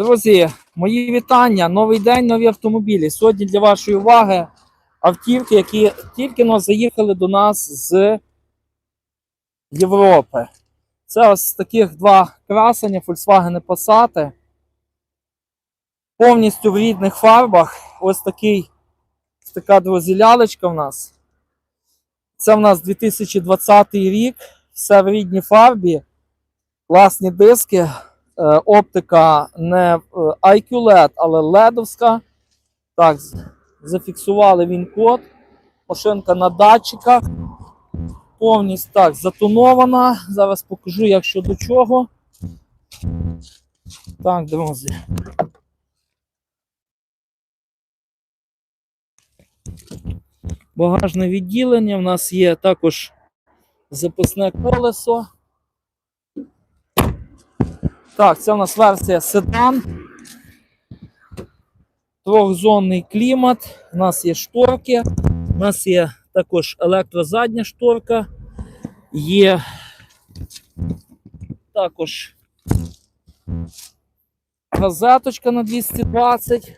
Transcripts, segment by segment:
Друзі, мої вітання. Новий день, нові автомобілі. Сьогодні для вашої уваги автівки, які тільки но заїхали до нас з Європи. Це ось таких два красення Volkswagen Passat. Повністю в рідних фарбах. Ось такий, така друзі, лялечка в нас. Це в нас 2020 рік. Все в рідній фарбі. Класні диски. Е, Оптика не е, IQ LED, але ледовська. Так, зафіксували він код. Машинка на датчиках. Повністю так затонована. Зараз покажу, як що до чого. Так, друзі. Багажне відділення. У нас є також запасне колесо. Так, це у нас версія седан. Трьохзонний клімат. У нас є шторки. У нас є також електрозадня шторка. Є також газеточка на 220.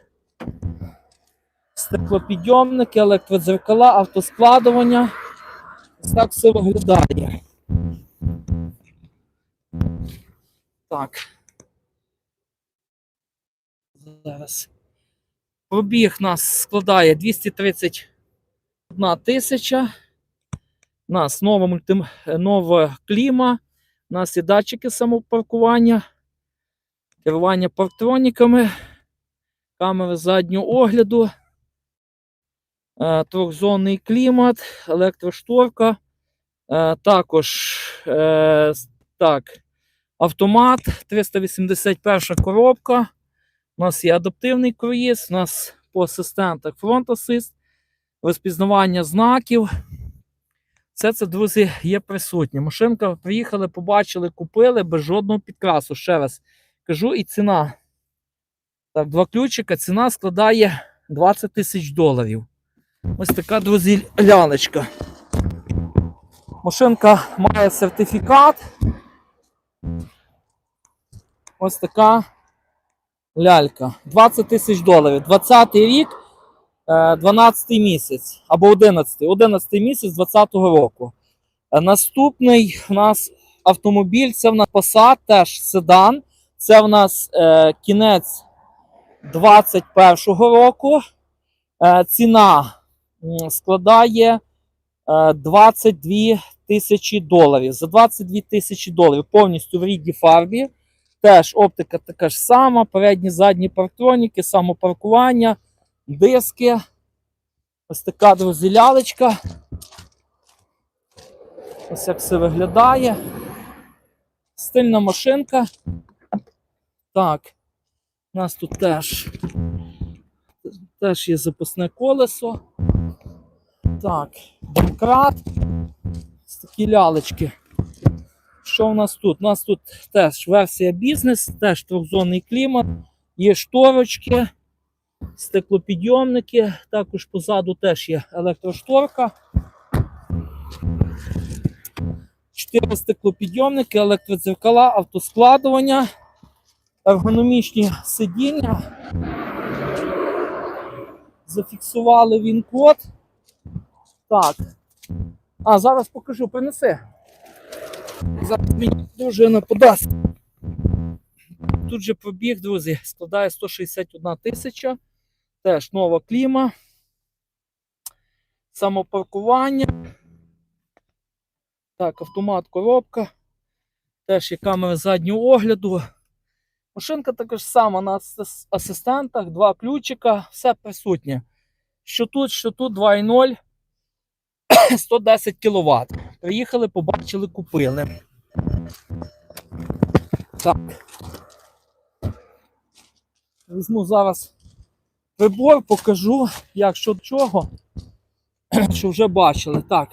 Стеклопідйомники, електродзеркала, автоскладування. Ось так все виглядає. Так. Зараз. Пробіг нас складає 231 тисяча. У нас нова мульти... нова кліма. У нас є датчики самопаркування, керування парктроніками, камери заднього огляду, е, трьохзонний клімат, електрошторка. Е, також е, так, автомат, 381 коробка. У нас є адаптивний круїз, у нас по асистентах фронт асист, розпізнавання знаків. Все це, друзі, є присутнє. Машинка приїхали, побачили, купили без жодного підкрасу. Ще раз кажу, і ціна. Так, два ключика, ціна складає 20 тисяч доларів. Ось така, друзі, лялечка. Машинка має сертифікат. Ось така лялька. 20 тисяч доларів. 20 рік, е, 12 місяць або 11. 11 місяць 20-го року. Е, Наступний у нас автомобіль, це в нас Passat, теж седан. Це в нас е, кінець 21-го року. Е, ціна складає е, 22 тисячі доларів. За 22 тисячі доларів повністю в рідній фарбі. Теж оптика така ж сама, передні, задні парктроніки, самопаркування, диски. Ось така друзі, лялечка. Ось як все виглядає. Стильна машинка. Так, у нас тут теж, теж є запасне колесо. Так, домкрат. Ось такі лялечки. Що у нас тут? У нас тут теж версія бізнес, теж трьохзонний клімат, є шторочки, стеклопідйомники, також позаду теж є електрошторка. Чотири стеклопідйомники, електродзеркала, автоскладування, ергономічні сидіння. Зафіксували він код. Так. А, зараз покажу, принеси. Зараз мені дружина подасть. Тут же пробіг, друзі, складає 161 тисяча. Теж нова кліма. Самопаркування. Так, автомат, коробка. Теж є камера заднього огляду. Машинка також сама на асистентах, два ключика, все присутнє. Що тут, що тут 2.0, 110 кВт. Приїхали, побачили, купили. Так. Візьму зараз прибор, покажу, як що до чого, що вже бачили. Так.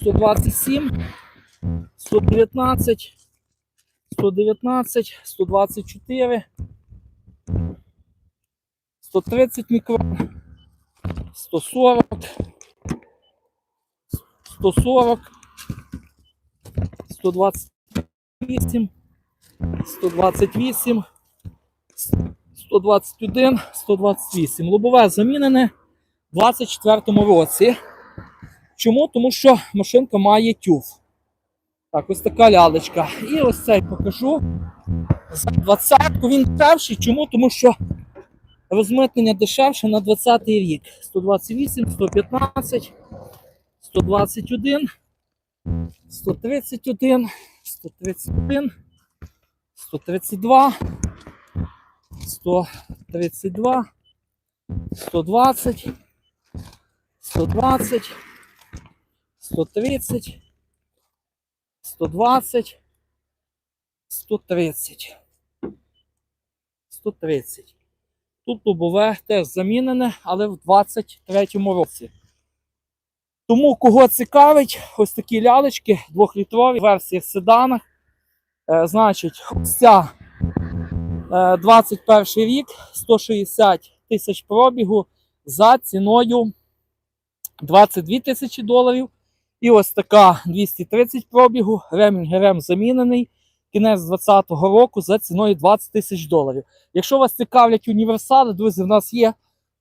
127, 119, 119, 124, 130 мікрон, 140, 140, 128, 128, 121, 128. Лобове замінене в 24-му році. Чому? Тому що машинка має тюф. Так, ось така лялечка. І ось цей покажу. За 20-ку він дешевший. Чому? Тому що розмитнення дешевше на 20-й рік. 128, 115, 121, 131, 131, 132, 132, 120, 120, 130, 120, 130. 130. Тут лобове теж замінене, але в 23-му році. Тому, кого цікавить, ось такі лялечки, двохлітрові версії в седанах. Е, значить, ось ця е, 21 рік, 160 тисяч пробігу за ціною 22 тисячі доларів. І ось така 230 пробігу, ремінь ГРМ замінений. Кінець 2020 року за ціною 20 тисяч доларів. Якщо вас цікавлять універсали, друзі, в нас є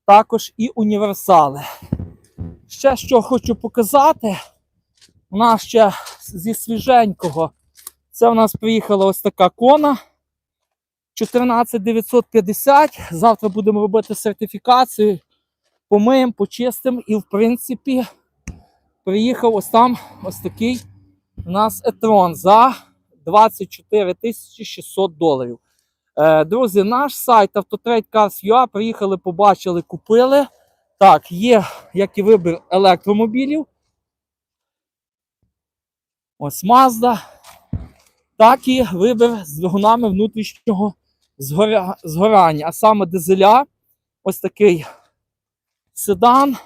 також і універсали. Ще що хочу показати, у нас ще зі свіженького. Це у нас приїхала ось така кона 14950. Завтра будемо робити сертифікацію. Помиємо, почистимо. І, в принципі, приїхав ось там ось такий у нас етрон за 24 600 доларів. Е, друзі, наш сайт Autotrade Cars.ua приїхали, побачили, купили. Так, є як і вибір електромобілів. Ось Mazda. Так і вибір з двигунами внутрішнього згоря... згорання, а саме дизеля. Ось такий седан.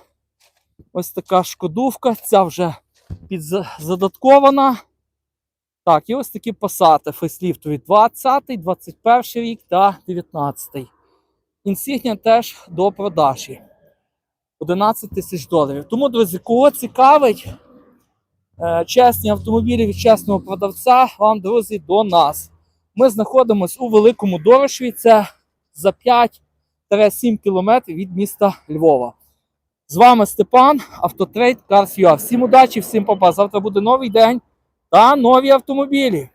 Ось така шкодувка. Ця вже підзадаткована. Так, і ось такі пасати фейсліфтові 20, 21 рік та 19. Інсігнія теж до продажі. 11 тисяч доларів. Тому, друзі, кого цікавить е, чесні автомобілі від чесного продавця, вам, друзі, до нас. Ми знаходимося у Великому Дорошві, це за 5-7 кілометрів від міста Львова. З вами Степан, Автотрейд Cars.ua. Всім удачі, всім папа. Завтра буде новий день та нові автомобілі.